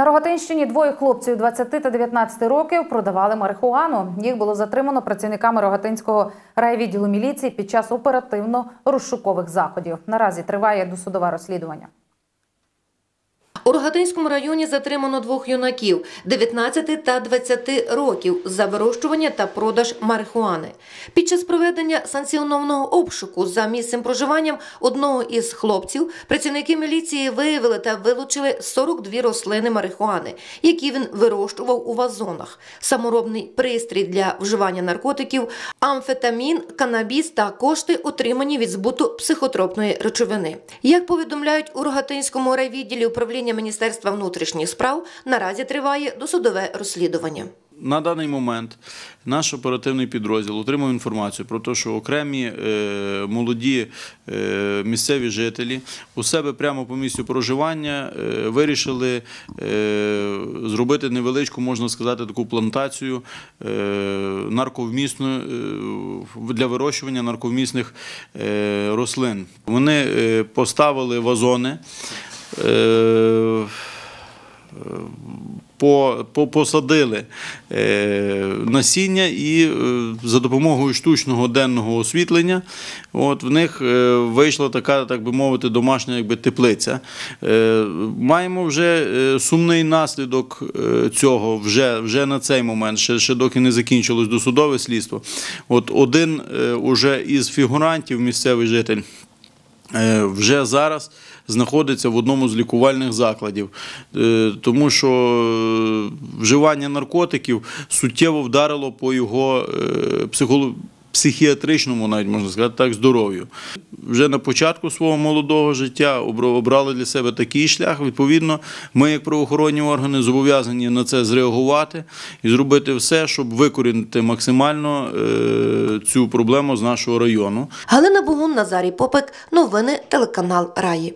На Рогатинщині двоє хлопців 20 та 19 років продавали марихуану. Їх було затримано працівниками Рогатинського райвідділу міліції під час оперативно-розшукових заходів. Наразі триває досудове розслідування. У Рогатинському районі затримано двох юнаків 19 та 20 років за вирощування та продаж марихуани. Під час проведення санкціонованого обшуку за місцем проживанням одного із хлопців працівники міліції виявили та вилучили 42 рослини марихуани, які він вирощував у вазонах, саморобний пристрій для вживання наркотиків, амфетамін, канабіс та кошти, отримані від збуту психотропної речовини. Як повідомляють у Рогатинському райвідділі управління Міністерства внутрішніх справ, наразі триває досудове розслідування. На даний момент наш оперативний підрозділ отримав інформацію про те, що окремі е, молоді е, місцеві жителі у себе прямо по місцю проживання е, вирішили зробити невеличку, можна сказати, таку плантацію нарковмісну для вирощування нарковмісних рослин. Вони поставили вазони. Е, по, по, посадили е, насіння і е, за допомогою штучного денного освітлення от, в них вийшла така, так би мовити, домашня якби, теплиця. Маємо вже сумний наслідок цього вже, вже на цей момент, ще, ще доки не закінчилось досудове слідство. От один уже із фігурантів, місцевий житель, вже зараз знаходиться в одному з лікувальних закладів, Е, тому що е, вживання наркотиків суттєво вдарило по його е, психоло- психіатричному, навіть можна сказати так, здоров'ю. Вже на початку свого молодого життя обра- обрали для себе такий шлях. Відповідно, ми, як правоохоронні органи, зобов'язані на це зреагувати і зробити все, щоб викорінити максимально е, цю проблему з нашого району. Галина Богун, Назарій Попек. Новини телеканал Раї.